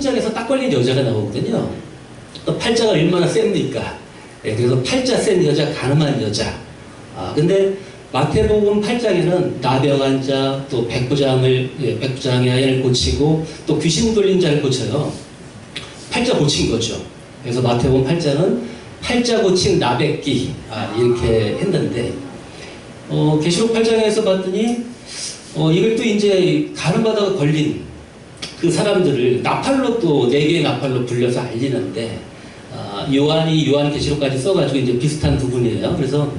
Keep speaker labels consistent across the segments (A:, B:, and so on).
A: 천장에서 딱 걸린 여자가 나오거든요. 또 팔자가 얼마나 셉니까? 예, 그래서 팔자 센 여자, 가늠한 여자. 아, 근데 마태복음 8장에는 나병한 자, 또 백부장을, 예, 백부장의 아이를 고치고 또 귀신 돌린 자를 고쳐요. 팔자 고친 거죠. 그래서 마태복음 8장은 팔자 고친 나백기 아, 이렇게 했는데 어, 계시록 8장에서 봤더니 어, 이걸 또 이제 가늠하다가 걸린 그 사람들을 나팔로 또 네 개의 나팔로 불려서 알리는데 아, 요한이 요한 계시록까지 써가지고 이제 비슷한 부분이에요. 그래서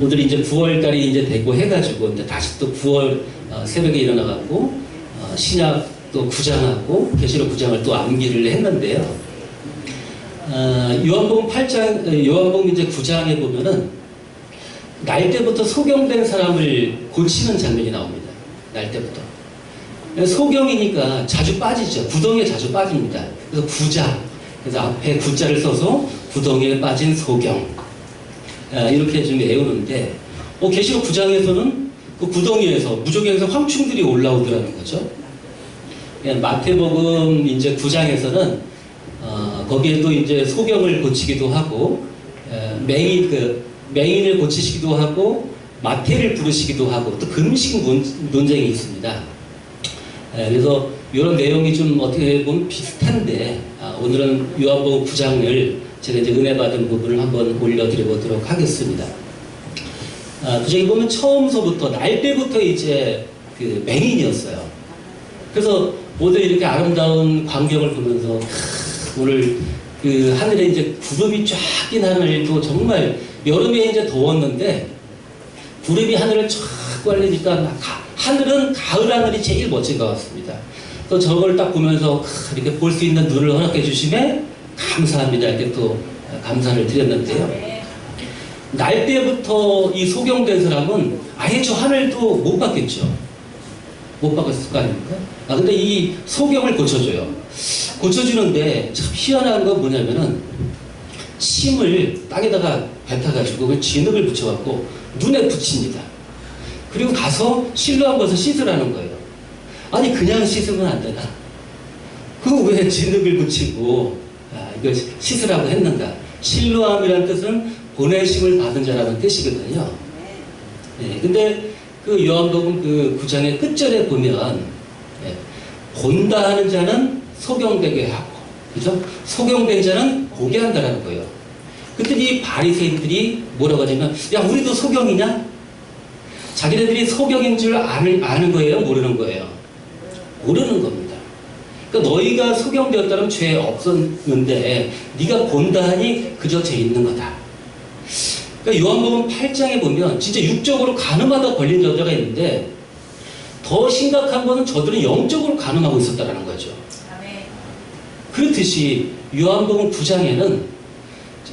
A: 오늘 이제 9월 달이 이제 되고 해가지고 이제 다시 또 9월 어, 새벽에 일어나갖고 어, 신약 또 구장하고 계시록 구장을 또 암기를 했는데요. 어, 요한복음 8장 어, 요한복음 이제 9장에 보면은 날 때부터 소경된 사람을 고치는 장면이 나옵니다. 날 때부터. 소경이니까 자주 빠지죠. 구덩이에 자주 빠집니다. 그래서 구자. 그래서 앞에 구자를 써서 구덩이에 빠진 소경. 아, 이렇게 좀 외우는데, 어, 계시록 9장에서는 그 구덩이에서, 무적에서 황충들이 올라오더라는 거죠. 예, 마태복음 이제 9장에서는, 어, 거기에도 이제 소경을 고치기도 하고, 에, 맹인, 그, 맹인을 고치시기도 하고, 마태를 부르시기도 하고, 또 금식 논, 논쟁이 있습니다. 예, 그래서 이런 내용이 좀 어떻게 보면 비슷한데 아, 오늘은 요한복음 9장을 제가 이제 은혜 받은 부분을 한번 올려드려보도록 하겠습니다. 아, 그중에 보면 처음서부터 날 때부터 이제 그 맹인이었어요. 그래서 모두 이렇게 아름다운 광경을 보면서 크, 오늘 그 하늘에 이제 구름이 쫙 낀 하늘도 정말 여름에 이제 더웠는데 구름이 하늘을 쫙 꽈리니까 가- 하늘은 가을 하늘이 제일 멋진 것 같습니다. 또 저걸 딱 보면서 크, 이렇게 볼 수 있는 눈을 허락해 주심에 감사합니다. 이렇게 또 감사를 드렸는데요. 날 때부터 이 소경된 사람은 아예 저 하늘도 못 봤겠죠. 못 봤을 거 아닙니까? 아, 근데 이 소경을 고쳐줘요. 고쳐주는데 참 희한한 건 뭐냐면은 침을 땅에다가 뱉어가지고 그 진흙을 붙여갖고 눈에 붙입니다. 그리고 가서 실로한 것을 씻으라는 거예요. 아니 그냥 씻으면 안 되나? 그왜 진흙을 붙이고 아, 이걸 씻으라고 했는가? 실로함이라는 뜻은 보내심을 받은 자라는 뜻이거든요. 예, 근데 그 요한복음 그 9장의 끝절에 보면 예, 본다 하는 자는 소경되게 하고 그죠? 소경된 자는 보게 한다라는 거예요. 그랬더니 바리새인들이 뭐라고 하냐면 야 우리도 소경이냐? 자기네들이 소경인 줄 아는, 아는 거예요? 모르는 거예요? 모르는 겁니다. 그러니까 너희가 소경되었다면 죄 없었는데 네가 본다 하니 그저 죄 있는 거다. 그러니까 요한복음 8장에 보면 진짜 육적으로 가늠하다 걸린 여자가 있는데 더 심각한 거는 저들은 영적으로 가늠하고 있었다는 거죠. 그렇듯이 요한복음 9장에는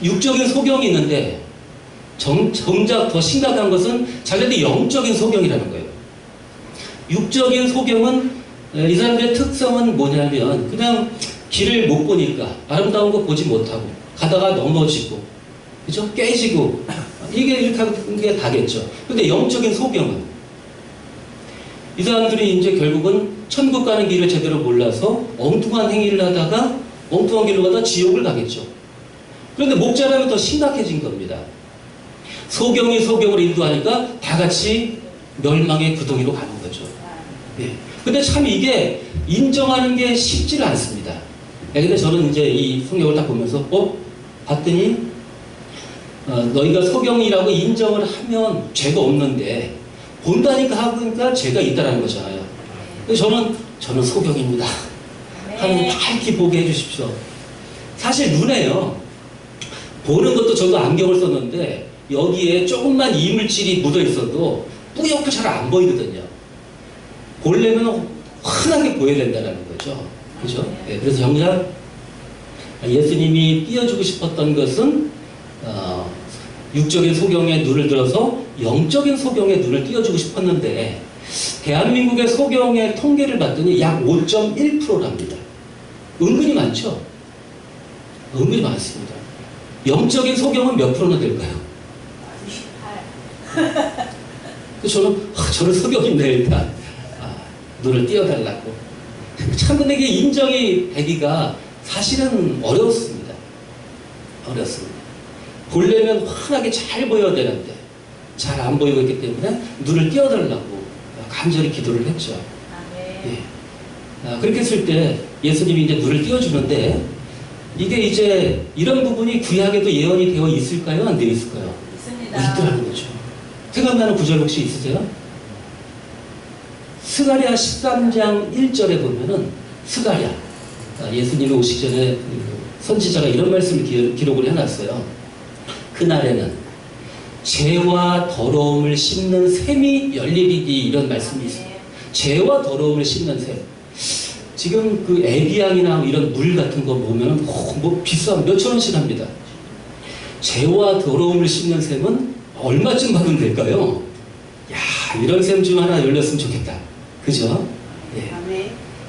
A: 육적인 소경이 있는데 정, 정작 더 심각한 것은 자기들 영적인 소경이라는 거예요. 육적인 소경은 에, 이 사람들의 특성은 뭐냐면 그냥 길을 못 보니까 아름다운 거 보지 못하고 가다가 넘어지고 그죠? 깨지고 이게 이렇게 하는 게 다겠죠. 근데 영적인 소경은 이 사람들이 이제 결국은 천국 가는 길을 제대로 몰라서 엉뚱한 행위를 하다가 엉뚱한 길로 가다 지옥을 가겠죠. 그런데 목자라면 더 심각해진 겁니다. 소경이 소경을 인도하니까 다 같이 멸망의 구덩이로 가는 거죠. 예. 근데 참 이게 인정하는 게 쉽지를 않습니다. 예, 근데 저는 이제 이 성경을 딱 보면서, 어? 봤더니, 어, 너희가 소경이라고 인정을 하면 죄가 없는데, 본다니까 하니까 죄가 있다라는 거잖아요. 근데 저는, 저는 소경입니다. 하나님 밝히 보게 해주십시오. 사실 눈에요. 보는 것도 저도 안경을 썼는데 여기에 조금만 이물질이 묻어 있어도 뿌옇고 잘 안 보이거든요. 보려면 환하게 보여야 된다는 거죠. 그죠? 예, 그래서 정작 예수님이 띄워주고 싶었던 것은 어, 육적인 소경의 눈을 들어서 영적인 소경의 눈을 띄워주고 싶었는데 대한민국의 소경의 통계를 봤더니 약 5.1%랍니다. 은근히 많죠? 은근히 많습니다. 영적인 소경은 몇 프로나 될까요? 그래서 저는 아, 저는 소경인데 일단 아, 눈을 띄워달라고 참 근데 이게 인정이 되기가 사실은 어려웠습니다. 어렵습니다. 보려면 환하게 잘 보여야 되는데 잘 안 보이고 있기 때문에 눈을 띄워달라고 간절히 기도를 했죠.
B: 아멘.
A: 예. 아, 그렇게 했을 때 예수님이 이제 눈을 띄워주는데 이게 이제 이런 부분이 구약에도 예언이 되어 있을까요? 안 되어 있을까요?
B: 있습니다.
A: 있더라는 거죠. 생각나는 구절 혹시 있으세요? 스가랴 13장 1절에 보면은 스가랴 아, 예수님이 오시기 전에 그 선지자가 이런 말씀을 기- 기록을 해놨어요. 그날에는 죄와 더러움을 씹는 샘이 열리리니 이런 말씀이 있어요. 죄와 더러움을 씹는 샘. 지금 그 에비앙이나 이런 물 같은 거 보면은 어, 뭐 비싸 몇천 원씩 합니다. 죄와 더러움을 씹는 샘은 얼마쯤 받으면 될까요? 야 이런 샘좀 하나 열렸으면 좋겠다. 그죠? 예.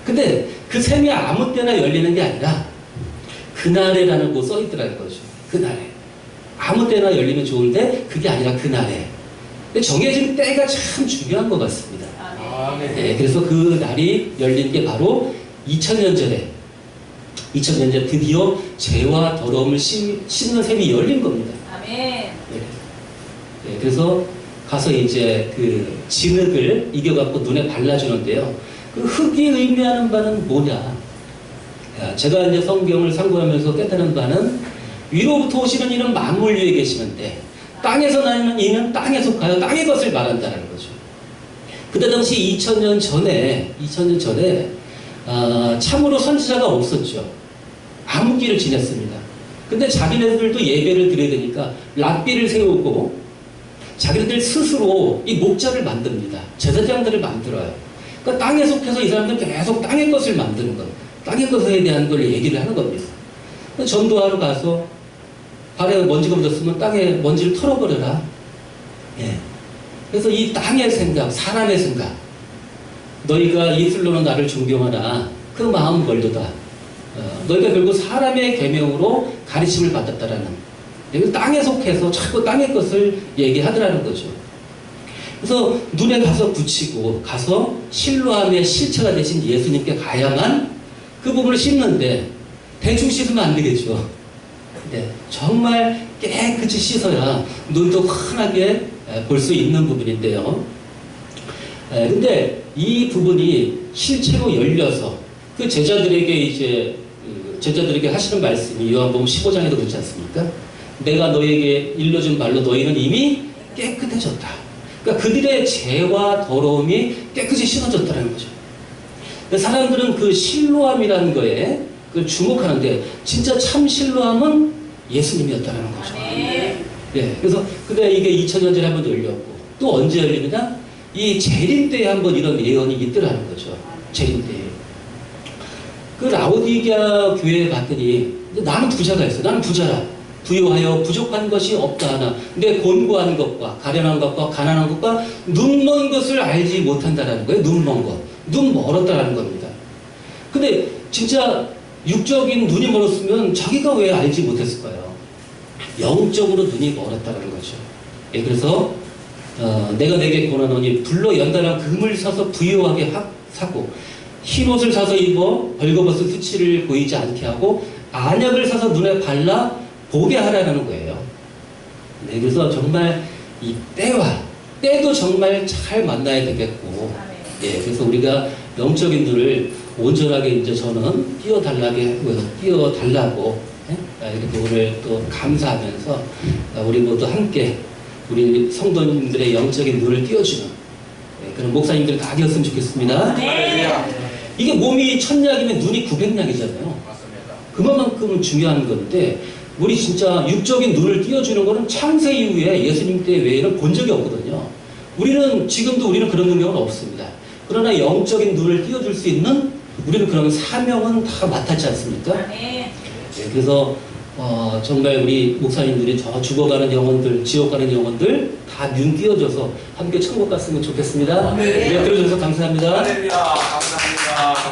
A: 근데 그 샘이 아무 때나 열리는 게 아니라 그날에라는 거써 있더라는 거죠. 그날에. 아무 때나 열리면 좋은데 그게 아니라 그날에. 정해진 때가 참 중요한 것 같습니다.
B: 아멘.
A: 네, 그래서 그 날이 열린 게 바로 2000년 전에 2000년 전에 드디어 죄와 더러움을 씻- 씻는 샘이 열린 겁니다.
B: 아멘.
A: 네. 네, 그래서 가서 이제 그 진흙을 이겨갖고 눈에 발라주는데요. 그 흙이 의미하는 바는 뭐냐? 야, 제가 이제 성경을 상고하면서 깨닫는 바는 위로부터 오시는 이는 만물 위에 계시는데 땅에서 나는 이는 땅에 속하여 땅의 것을 말한다는 거죠. 그때 당시 2000년 전에 2000년 전에 아, 참으로 선지자가 없었죠. 암흑기를 지냈습니다. 근데 자기네들도 예배를 드려야 되니까 랍비를 세우고 자기네들 스스로 이 목자를 만듭니다. 제사장들을 만들어요. 그러니까 땅에 속해서 이 사람들 계속 땅의 것을 만드는 거예요. 땅의 것에 대한 걸 얘기를 하는 겁니다. 전도하러 가서 발에 먼지가 묻었으면 땅에 먼지를 털어버려라. 예. 그래서 이 땅의 생각, 사람의 생각, 너희가 예술로는 나를 존경하나 그 마음 멀도다. 어, 너희가 결국 사람의 계명으로 가르침을 받았다라는 여기 땅에 속해서 자꾸 땅의 것을 얘기하더라는 거죠. 그래서 눈에 가서 붙이고 가서 실로함의 실체가 되신 예수님께 가야만 그 부분을 씻는데 대충 씻으면 안 되겠죠. 네, 정말 깨끗이 씻어야 눈도 환하게 볼 수 있는 부분인데요. 에, 근데 이 부분이 실체로 열려서 그 제자들에게 이제 그 제자들에게 하시는 말씀이 요한복음 15장에도 그렇지 않습니까? 내가 너에게 일러준 말로 너희는 이미 깨끗해졌다. 그러니까 그들의 죄와 더러움이 깨끗이 씻어졌다는 거죠. 사람들은 그 실로함이라는 거에 그 주목하는데 진짜 참 실로함은 예수님이었다는 거죠.
B: 아멘.
A: 예, 그래서 근데 이게 2000년 전에 한번 열렸고 또 언제 열리느냐? 이 재림 때에 한번 이런 예언이 있더라는 거죠. 재림 때에. 그 라오디게아 교회에 봤더니 나는 부자가 있어. 나는 부자라. 부유하여 부족한 것이 없다 하나. 내 곤고한 것과 가련한 것과 가난한 것과 눈먼 것을 알지 못한다라는 거예요. 눈먼 것. 눈 멀었다라는 겁니다. 근데 진짜 육적인 눈이 멀었으면 자기가 왜 알지 못했을까요? 영적으로 눈이 멀었다는 거죠. 예, 그래서 어, 내가 내게 권하노니 불로 연단한 금을 사서 부유하게 하- 사고 흰 옷을 사서 입어 벌거벗은 수치를 보이지 않게 하고 안약을 사서 눈에 발라 보게 하라는 거예요. 네, 그래서 정말 이 때와 때도 정말 잘 만나야 되겠고
B: 아멘.
A: 예, 그래서 우리가 영적인 눈을 온전하게 이제 저는 띄워달라게, 띄워달라고, 예? 아, 이렇게 오늘 또 감사하면서 아, 우리 모두 함께 우리 성도님들의 영적인 눈을 띄워주는 예, 그런 목사님들 다 되었으면 좋겠습니다.
B: 네.
A: 이게 몸이 천약이면 눈이 구백약이잖아요.
C: 맞습니다.
A: 그만큼은 중요한 건데 우리 진짜 육적인 눈을 띄워주는 거는 창세 이후에 예수님 때 외에는 본 적이 없거든요. 우리는 지금도 우리는 그런 능력은 없습니다. 그러나 영적인 눈을 띄워줄 수 있는 우리는 그런 사명은 다 맡았지 않습니까?
B: 아멘.
A: 네, 그래서 어, 정말 우리 목사님들이 저 죽어가는 영혼들, 지옥 가는 영혼들 다 눈 띄워줘서 함께 천국 갔으면 좋겠습니다.
C: 네.
A: 네, 들어주셔서 감사합니다.
C: 할렐루야. 감사합니다.